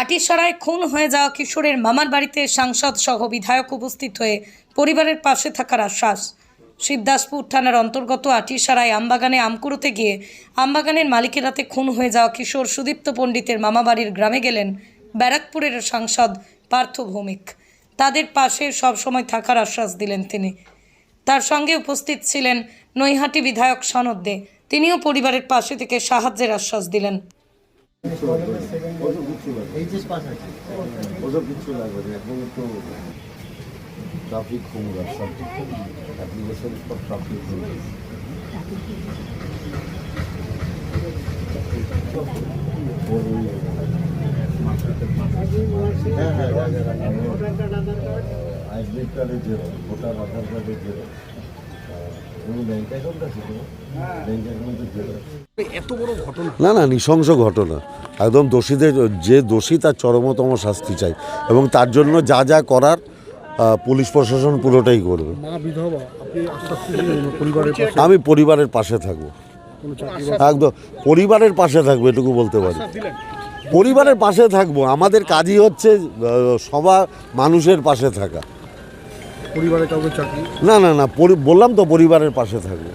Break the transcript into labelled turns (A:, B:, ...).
A: আটিসারায় খুন হয়ে যাওয়া কিশোরের মামার বাড়িতে সাংসদ সহ বিধায়ক উপস্থিত হয়ে পরিবারের পাশে থাকার আশ্বাস। শিবদাসপুর থানার অন্তর্গত আটিসারায় আমবাগানে আম কুড়োতে গিয়ে আমবাগানের মালিকের হাতে খুন হয়ে যাওয়া কিশোর সুদীপ্ত পণ্ডিতের মামাবাড়ির গ্রামে গেলেন ব্যারাকপুরের সাংসদ পার্থ ভৌমিক। তাদের পাশে সবসময় থাকার আশ্বাস দিলেন তিনি। তার সঙ্গে উপস্থিত ছিলেন নৈহাটি বিধায়ক সনদ দে। তিনিও পরিবারের পাশে থেকে সাহায্যের আশ্বাস দিলেন।
B: ওসব কিচ্ছু লাগবে না এখন তো ট্রাফিক অ্যাপ্লিকেশন হ্যাঁ হ্যাঁ আইডেন্টি কার্ডের জেরো ভোটার আধার কার্ডের জেরো
C: না না নৃশংস ঘটনা। একদম দোষীদের যে দোষী তার চরমতম শাস্তি চাই। এবং তার জন্য যা যা করার পুলিশ প্রশাসন পুরোটাই করবে। আমি পরিবারের পাশে থাকব। একদম পরিবারের পাশে থাকব এটুকু বলতে পারি। পরিবারের পাশে থাকব। আমাদের কাজই হচ্ছে সবার মানুষের পাশে থাকা।
D: পরিবারে কাউকে চাকরি?
C: না না না বললাম তো পরিবারের পাশে থাকব।